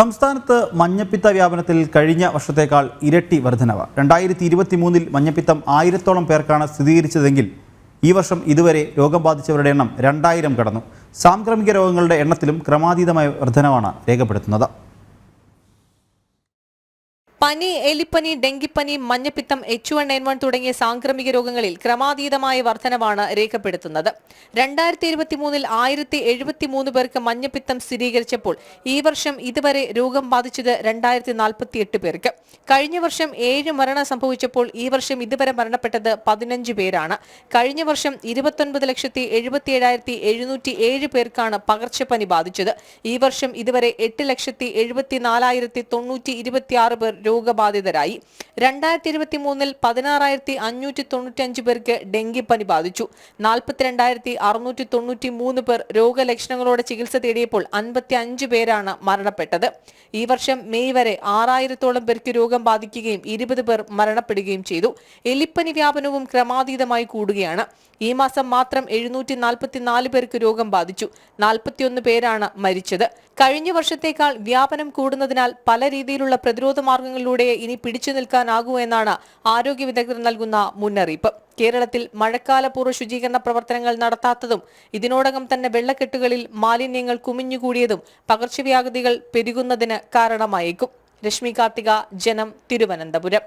സംസ്ഥാനത്ത് മഞ്ഞപ്പിത്ത വ്യാപനത്തിൽ കഴിഞ്ഞ വർഷത്തേക്കാൾ ഇരട്ടി വർധനവ്. രണ്ടായിരത്തി ഇരുപത്തി മൂന്നിൽ മഞ്ഞപ്പിത്തം ആയിരത്തോളം പേർക്കാണ് സ്ഥിരീകരിച്ചതെങ്കിൽ ഈ വർഷം ഇതുവരെ രോഗം ബാധിച്ചവരുടെ എണ്ണം രണ്ടായിരം കടന്നു. സാംക്രമിക രോഗങ്ങളുടെ എണ്ണത്തിലും ക്രമാതീതമായ വർധനവാണ് രേഖപ്പെടുത്തുന്നത്. പനി എലിപ്പനി ഡെങ്കിപ്പനി മഞ്ഞപ്പിത്തം എച്ച് വൺ എൻ വൺ തുടങ്ങിയ സാംക്രമിക രോഗങ്ങളിൽ ക്രമാതീതമായ വർധനവാണ് രേഖപ്പെടുത്തുന്നത്. രണ്ടായിരത്തി ഇരുപത്തി മൂന്നിൽ ആയിരത്തി എഴുപത്തി മൂന്ന് പേർക്ക് മഞ്ഞപ്പിത്തം സ്ഥിരീകരിച്ചപ്പോൾ ഈ വർഷം ഇതുവരെ രോഗം ബാധിച്ചത് രണ്ടായിരത്തി നാൽപ്പത്തി എട്ട് പേർക്ക്. കഴിഞ്ഞ വർഷം ഏഴ് മരണം സംഭവിച്ചപ്പോൾ ഈ വർഷം ഇതുവരെ മരണപ്പെട്ടത് പതിനഞ്ച് പേരാണ്. കഴിഞ്ഞ വർഷം ഇരുപത്തൊൻപത് ലക്ഷത്തി എഴുപത്തി ഏഴായിരത്തി എഴുന്നൂറ്റി ഏഴ് പേർക്കാണ് പകർച്ചപ്പനി ബാധിച്ചത്. ഈ വർഷം ഇതുവരെ എട്ട് ലക്ഷത്തി എഴുപത്തി നാലായിരത്തി തൊണ്ണൂറ്റി ഇരുപത്തിയാറ് പേർ രോഗബാധിതരായി. രണ്ടായിരത്തി ഇരുപത്തി മൂന്നിൽ പതിനാറായിരത്തി അഞ്ഞൂറ്റി തൊണ്ണൂറ്റി അഞ്ച് പേർക്ക് ഡെങ്കിപ്പനി ബാധിച്ചു. നാൽപ്പത്തിരണ്ടായിരത്തി അറുന്നൂറ്റി തൊണ്ണൂറ്റി മൂന്ന് പേർ രോഗലക്ഷണങ്ങളോടെ ചികിത്സ തേടിയപ്പോൾ അൻപത്തി അഞ്ച് പേരാണ് മരണപ്പെട്ടത്. ഈ വർഷം മെയ് വരെ ആറായിരത്തോളം പേർക്ക് രോഗം ബാധിക്കുകയും ഇരുപത് പേർ മരണപ്പെടുകയും ചെയ്തു. എലിപ്പനി വ്യാപനവും ക്രമാതീതമായി കൂടുകയാണ്. ഈ മാസം മാത്രം എഴുന്നൂറ്റി നാൽപ്പത്തിനാല് പേർക്ക് രോഗം ബാധിച്ചു. നാൽപ്പത്തിയൊന്ന് പേരാണ് മരിച്ചത്. കഴിഞ്ഞ വർഷത്തേക്കാൾ വ്യാപനം കൂടുന്നതിനാൽ പല രീതിയിലുള്ള പ്രതിരോധ മാർഗങ്ങളിലൂടെ ഇനി പിടിച്ചു നിൽക്കാനാകൂ എന്നാണ് ആരോഗ്യ വിദഗ്ധർ നൽകുന്ന മുന്നറിയിപ്പ്. കേരളത്തിൽ മഴക്കാലപൂർവ ശുചീകരണ പ്രവർത്തനങ്ങൾ നടത്താത്തതും ഇതിനോടകം തന്നെ വെള്ളക്കെട്ടുകളിൽ മാലിന്യങ്ങൾ കുമിഞ്ഞുകൂടിയതും പകർച്ചവ്യാധികൾ പെരുകുന്നതിന് കാരണമായേക്കും. രശ്മി കാർത്തിക ജനം തിരുവനന്തപുരം.